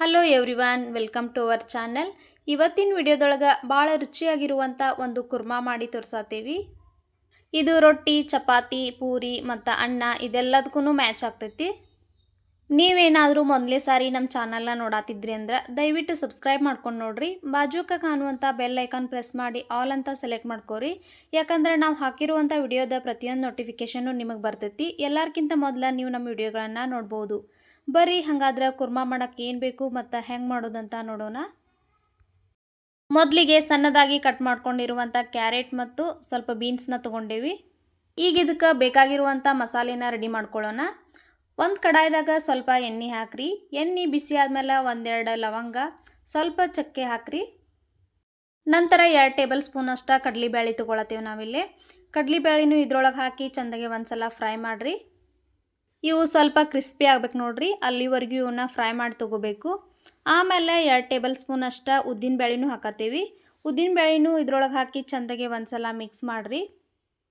Hello everyone welcome to our channel ಇವತ್ತಿನ ವಿಡಿಯೋದೊಳಗೆ ಭಾಳ ರುಚಿಯಾಗಿರುವಂಥ ಒಂದು ಕುರ್ಮಾ ಮಾಡಿ ತೋರಿಸತ್ತೀವಿ ಇದು ರೊಟ್ಟಿ, ಚಪಾತಿ, ಪೂರಿ ಮತ್ತು ಅನ್ನ ಇದೆಲ್ಲದಕ್ಕೂ ಮ್ಯಾಚ್ ಆಗ್ತೈತಿ. ನೀವೇನಾದರೂ ಮೊದಲೇ ಸಾರಿ ನಮ್ಮ ಚಾನಲ್ನ ನೋಡಾತಿದ್ರಿ ಅಂದ್ರೆ ದಯವಿಟ್ಟು ಸಬ್ಸ್ಕ್ರೈಬ್ ಮಾಡ್ಕೊಂಡು ನೋಡ್ರಿ. ಬಾಜುಕ ಕಾಣುವಂಥ ಬೆಲ್ ಐಕಾನ್ ಪ್ರೆಸ್ ಮಾಡಿ ಆಲ್ ಅಂತ ಸೆಲೆಕ್ಟ್ ಮಾಡ್ಕೋರಿ. ಯಾಕಂದ್ರೆ ನಾವು ಹಾಕಿರುವಂಥ ವಿಡಿಯೋದ ಪ್ರತಿಯೊಂದು ನೋಟಿಫಿಕೇಷನ್ನು ನಿಮಗೆ ಬರ್ತೈತಿ. ಎಲ್ಲರಿಗಿಂತ ಮೊದಲು ನೀವು ನಮ್ಮ ವಿಡಿಯೋಗಳನ್ನು ನೋಡ್ಬೋದು. ಬರ್ರಿ, ಹಂಗಾದ್ರೆ ಕುರ್ಮಾ ಮಾಡೋಕ್ಕೆ ಏನು ಬೇಕು ಮತ್ತು ಹೆಂಗೆ ಮಾಡೋದಂತ ನೋಡೋಣ. ಮೊದಲಿಗೆ ಸಣ್ಣದಾಗಿ ಕಟ್ ಮಾಡ್ಕೊಂಡಿರುವಂಥ ಕ್ಯಾರೆಟ್ ಮತ್ತು ಸ್ವಲ್ಪ ಬೀನ್ಸ್ನ ತೊಗೊಂಡೇವಿ. ಈಗ ಇದಕ್ಕೆ ಬೇಕಾಗಿರುವಂಥ ಮಸಾಲೆನ ರೆಡಿ ಮಾಡ್ಕೊಳ್ಳೋಣ. ಒಂದು ಕಡಾಯಿದಾಗ ಸ್ವಲ್ಪ ಎಣ್ಣೆ ಹಾಕ್ರಿ. ಎಣ್ಣೆ ಬಿಸಿ ಆದಮೇಲೆ ಒಂದೆರಡು ಲವಂಗ, ಸ್ವಲ್ಪ ಚಕ್ಕೆ ಹಾಕ್ರಿ. ನಂತರ ಎರಡು ಟೇಬಲ್ ಸ್ಪೂನ್ ಅಷ್ಟು ಕಡಲೆಬೇಳೆ ತೊಗೊಳತ್ತೇವೆ ನಾವಿಲ್ಲಿ. ಕಡಲೆಬೇಳೆನೂ ಇದ್ರೊಳಗೆ ಹಾಕಿ ಚೆಂದಾಗಿ ಒಂದು ಸಲ ಫ್ರೈ ಮಾಡಿರಿ. ಇವು ಸ್ವಲ್ಪ ಕ್ರಿಸ್ಪಿ ಆಗ್ಬೇಕು ನೋಡ್ರಿ. ಅಲ್ಲಿವರೆಗೂ ಇವನ್ನ ಫ್ರೈ ಮಾಡಿ ತೊಗೋಬೇಕು. ಆಮೇಲೆ ಎರಡು ಟೇಬಲ್ ಸ್ಪೂನ್ ಅಷ್ಟು ಉದ್ದಿನ ಬೇಳೆನೂ ಹಾಕತ್ತೀವಿ. ಉದ್ದಿನ ಬೇಳೆನೂ ಇದ್ರೊಳಗೆ ಹಾಕಿ ಚೆಂದಾಗೆ ಒಂದ್ಸಲ ಮಿಕ್ಸ್ ಮಾಡಿರಿ.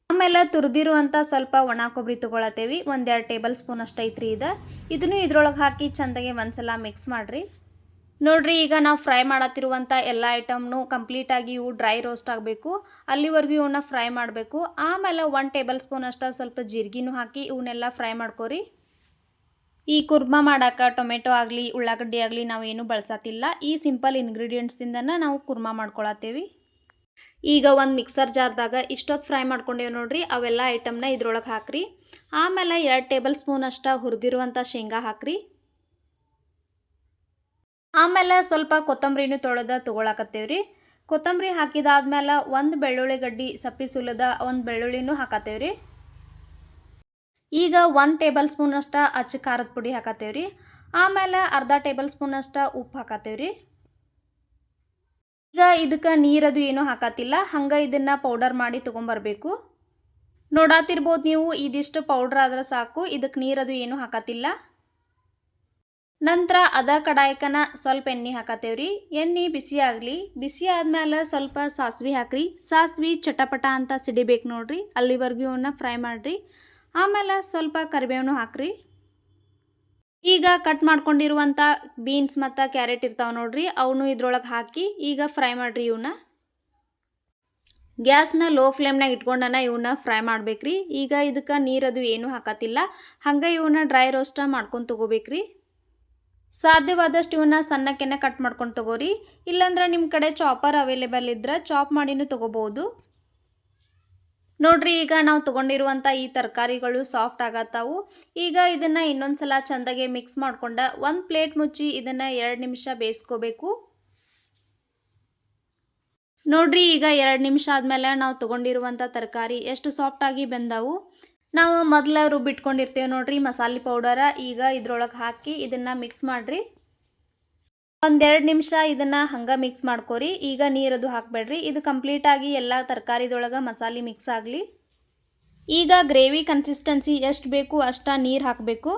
ಆಮೇಲೆ ತುರಿದಿರುವಂಥ ಸ್ವಲ್ಪ ಒಣ ಕೊಬ್ಬರಿ ತೊಗೊಳತ್ತೇವಿ. ಒಂದೆರಡು ಟೇಬಲ್ ಸ್ಪೂನ್ ಅಷ್ಟು ಐತ್ರಿ ಇದು. ಇದನ್ನು ಇದ್ರೊಳಗೆ ಹಾಕಿ ಚೆಂದಾಗೆ ಒಂದ್ಸಲ ಮಿಕ್ಸ್ ಮಾಡಿರಿ. ನೋಡ್ರಿ, ಈಗ ನಾವು ಫ್ರೈ ಮಾಡತ್ತಿರುವಂಥ ಎಲ್ಲ ಐಟಮ್ನು ಕಂಪ್ಲೀಟಾಗಿ ಇವು ಡ್ರೈ ರೋಸ್ಟ್ ಆಗಬೇಕು. ಅಲ್ಲಿವರೆಗೂ ಇವನ್ನ ಫ್ರೈ ಮಾಡಬೇಕು. ಆಮೇಲೆ ಒನ್ ಟೇಬಲ್ ಸ್ಪೂನ್ ಅಷ್ಟು ಸ್ವಲ್ಪ ಜೀರಿಗೆನೂ ಹಾಕಿ ಇವನ್ನೆಲ್ಲ ಫ್ರೈ ಮಾಡ್ಕೊರಿ. ಈ ಕುರ್ಮಾ ಮಾಡೋಕೆ ಟೊಮೆಟೊ ಆಗಲಿ, ಉಳ್ಳಾಗಡ್ಡಿ ಆಗಲಿ ನಾವು ಏನು ಬಳಸತ್ತಿಲ್ಲ ಈ ಸಿಂಪಲ್ ಇಂಗ್ರೀಡಿಯೆಂಟ್ಸ್ದಿಂದನೇ ನಾವು ಕುರ್ಮಾ ಮಾಡ್ಕೊಳತ್ತೇವಿ ಈಗ ಒಂದು ಮಿಕ್ಸರ್ ಜಾರ್ದಾಗ ಇಷ್ಟೊತ್ತು ಫ್ರೈ ಮಾಡ್ಕೊಂಡೇವೆ ನೋಡ್ರಿ, ಅವೆಲ್ಲ ಐಟಮ್ನ ಇದ್ರೊಳಗೆ ಹಾಕ್ರಿ. ಆಮೇಲೆ ಎರಡು ಟೇಬಲ್ ಸ್ಪೂನ್ ಅಷ್ಟು ಹುರಿದಿರುವಂಥ ಶೇಂಗಾ ಹಾಕ್ರಿ. ಆಮೇಲೆ ಸ್ವಲ್ಪ ಕೊತ್ತಂಬರಿನೂ ತೊಳೆದ ತೊಗೊಳಕತ್ತೇವ್ರಿ. ಕೊತ್ತಂಬರಿ ಹಾಕಿದಾದ್ಮೇಲೆ ಒಂದು ಬೆಳ್ಳುಳ್ಳಿ ಗಡ್ಡಿ ಸಪ್ಪಿ ಸುಲದ ಒಂದು ಬೆಳ್ಳುಳ್ಳಿನೂ ಹಾಕತ್ತೇವೆ ರೀ ಈಗ ಒಂದು ಟೇಬಲ್ ಸ್ಪೂನ್ ಅಷ್ಟ ಅಚ್ಚ ಖಾರದ ಪುಡಿ ಹಾಕತ್ತೇವೆ ರೀ ಆಮೇಲೆ ಅರ್ಧ ಟೇಬಲ್ ಸ್ಪೂನ್ ಉಪ್ಪು ಉಪ್ಪು ಹಾಕತ್ತೇವ್ರಿ. ಈಗ ಇದಕ್ಕೆ ನೀರದು ಏನೂ ಹಾಕತ್ತಿಲ್ಲ. ಹಂಗೆ ಇದನ್ನು ಪೌಡರ್ ಮಾಡಿ ತೊಗೊಂಬರ್ಬೇಕು. ನೋಡಾತಿರ್ಬೋದು ನೀವು, ಇದಿಷ್ಟು ಪೌಡ್ರ್ ಆದ್ರೆ ಸಾಕು ಇದಕ್ಕೆ ನೀರದು ಏನೂ ಹಾಕತ್ತಿಲ್ಲ. ನಂತರ ಅದ ಕಡಾಯಕನ ಸ್ವಲ್ಪ ಎಣ್ಣೆ ಹಾಕತ್ತೇವ್ರಿ. ಎಣ್ಣೆ ಬಿಸಿ ಆಗಲಿ, ಬಿಸಿ ಆದ್ಮೇಲೆ ಸ್ವಲ್ಪ ಸಾಸ್ವೆ ಹಾಕ್ರಿ. ಸಾಸ್ವೆ ಚಟಪಟ ಅಂತ ಸಿಡಿಬೇಕು ನೋಡ್ರಿ, ಅಲ್ಲಿವರೆಗೂ ಅವನ್ನ ಫ್ರೈ ಮಾಡಿರಿ. ಆಮೇಲೆ ಸ್ವಲ್ಪ ಕರಿಬೇವನು ಹಾಕ್ರಿ. ಈಗ ಕಟ್ ಮಾಡ್ಕೊಂಡಿರುವಂಥ ಬೀನ್ಸ್ ಮತ್ತು ಕ್ಯಾರೆಟ್ ಇರ್ತಾವೆ ನೋಡ್ರಿ, ಅವನು ಇದ್ರೊಳಗೆ ಹಾಕಿ ಈಗ ಫ್ರೈ ಮಾಡಿರಿ ಇವನ್ನ ಗ್ಯಾಸ್ನ ಲೋ ಫ್ಲೇಮ್ನಾಗ ಇಟ್ಕೊಂಡನ ಇವನ್ನ ಫ್ರೈ ಮಾಡ್ಬೇಕ್ರಿ. ಈಗ ಇದಕ್ಕೆ ನೀರದು ಏನೂ ಹಾಕತ್ತಿಲ್ಲ, ಹಂಗೆ ಇವನ್ನ ಡ್ರೈ ರೋಸ್ಟ ಮಾಡ್ಕೊಂಡು ತೊಗೋಬೇಕ್ರಿ. ಸಾಧ್ಯವಾದಷ್ಟು ಇವನ್ನ ಸಣ್ಣಕ್ಕೆನೆ ಕಟ್ ಮಾಡ್ಕೊಂಡು ತಗೋರಿ. ಇಲ್ಲಾಂದ್ರೆ ನಿಮ್ಮ ಕಡೆ ಚಾಪರ್ ಅವೈಲೇಬಲ್ ಇದ್ರೆ ಚಾಪ್ ಮಾಡಿನೂ ತೊಗೋಬೋದು ನೋಡ್ರಿ, ಈಗ ನಾವು ತೊಗೊಂಡಿರುವಂಥ ಈ ತರಕಾರಿಗಳು ಸಾಫ್ಟ್ ಆಗತ್ತಾವು. ಈಗ ಇದನ್ನು ಇನ್ನೊಂದು ಸಲ ಚೆಂದಾಗೆ ಮಿಕ್ಸ್ ಮಾಡ್ಕೊಂಡ ಒಂದು ಪ್ಲೇಟ್ ಮುಚ್ಚಿ ಇದನ್ನು ಎರಡು ನಿಮಿಷ ಬೇಯಿಸ್ಕೋಬೇಕು. ನೋಡ್ರಿ, ಈಗ ಎರಡು ನಿಮಿಷ ಆದಮೇಲೆ ನಾವು ತೊಗೊಂಡಿರುವಂಥ ತರಕಾರಿ ಎಷ್ಟು ಸಾಫ್ಟಾಗಿ ಬೆಂದವು. ನಾವು ಮೊದಲ ರುಬ್ಬಿಟ್ಕೊಂಡಿರ್ತೀವಿ ನೋಡ್ರಿ ಮಸಾಲೆ ಪೌಡರ ಈಗ ಇದ್ರೊಳಗೆ ಹಾಕಿ ಇದನ್ನು ಮಿಕ್ಸ್ ಮಾಡಿರಿ. ಒಂದೆರಡು ನಿಮಿಷ ಇದನ್ನು ಹಂಗೆ ಮಿಕ್ಸ್ ಮಾಡ್ಕೋರಿ. ಈಗ ನೀರದು ಹಾಕಬೇಡ್ರಿ. ಇದು ಕಂಪ್ಲೀಟಾಗಿ ಎಲ್ಲ ತರಕಾರಿದೊಳಗೆ ಮಸಾಲೆ ಮಿಕ್ಸ್ ಆಗಲಿ. ಈಗ ಗ್ರೇವಿ ಕನ್ಸಿಸ್ಟೆನ್ಸಿ ಎಷ್ಟು ಬೇಕು ಅಷ್ಟ ನೀರು ಹಾಕಬೇಕು.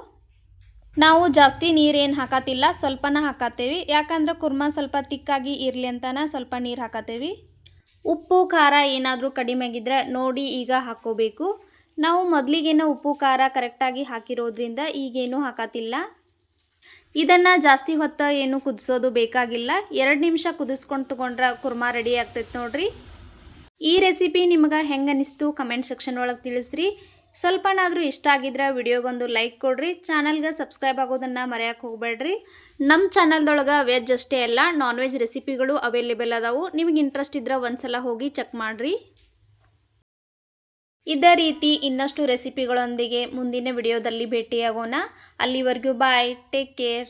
ನಾವು ಜಾಸ್ತಿ ನೀರೇನು ಹಾಕತ್ತಿಲ್ಲ, ಸ್ವಲ್ಪನ ಹಾಕತ್ತೇವಿ. ಯಾಕಂದ್ರೆ ಕುರ್ಮ ಸ್ವಲ್ಪ ತಿಕ್ಕಾಗಿ ಇರಲಿ ಅಂತಾನೆ ಸ್ವಲ್ಪ ನೀರು ಹಾಕತ್ತೇವಿ. ಉಪ್ಪು, ಖಾರ ಏನಾದರೂ ಕಡಿಮೆ ಆಗಿದ್ರೆ ನೋಡಿ ಈಗ ಹಾಕ್ಕೋಬೇಕು ನಾವು ಮೊದಲಿಗೇನೋ ಉಪ್ಪು, ಖಾರ ಕರೆಕ್ಟಾಗಿ ಹಾಕಿರೋದ್ರಿಂದ ಈಗೇನು ಹಾಕತ್ತಿಲ್ಲ. ಇದನ್ನು ಜಾಸ್ತಿ ಹೊತ್ತು ಏನು ಕುದಿಸೋದು ಬೇಕಾಗಿಲ್ಲ. ಎರಡು ನಿಮಿಷ ಕುದಿಸ್ಕೊಂಡು ತೊಗೊಂಡ್ರೆ ಕುರ್ಮಾ ರೆಡಿ ಆಗ್ತೈತೆ ನೋಡ್ರಿ. ಈ ರೆಸಿಪಿ ನಿಮಗೆ ಹೆಂಗೆ ಅನಿಸ್ತು ಕಮೆಂಟ್ ಸೆಕ್ಷನ್ ಒಳಗೆ ತಿಳಿಸ್ರಿ. ಸ್ವಲ್ಪನಾದರೂ ಇಷ್ಟ ಆಗಿದ್ರೆ ವಿಡಿಯೋಗೊಂದು ಲೈಕ್ ಕೊಡ್ರಿ. ಚಾನಲ್ಗೆ ಸಬ್ಸ್ಕ್ರೈಬ್ ಆಗೋದನ್ನು ಮರೆಯೋಕೆ ಹೋಗಬೇಡ್ರಿ. ನಮ್ಮ ಚಾನಲ್ದೊಳಗೆ ವೆಜ್ ಅಷ್ಟೇ ಅಲ್ಲ ನಾನ್ ವೆಜ್ ರೆಸಿಪಿಗಳು ಅವೈಲೇಬಲ್ ಅದಾವು. ನಿಮಗೆ ಇಂಟ್ರೆಸ್ಟ್ ಇದ್ರೆ ಒಂದ್ಸಲ ಹೋಗಿ ಚೆಕ್ ಮಾಡಿರಿ. ಇದೇ ರೀತಿ ಇನ್ನಷ್ಟು ರೆಸಿಪಿಗಳೊಂದಿಗೆ ಮುಂದಿನ ವಿಡಿಯೋದಲ್ಲಿ ಭೇಟಿಯಾಗೋಣ. ಅಲ್ಲಿವರೆಗೂ ಬಾಯ್ ಟೇಕ್ ಕೇರ್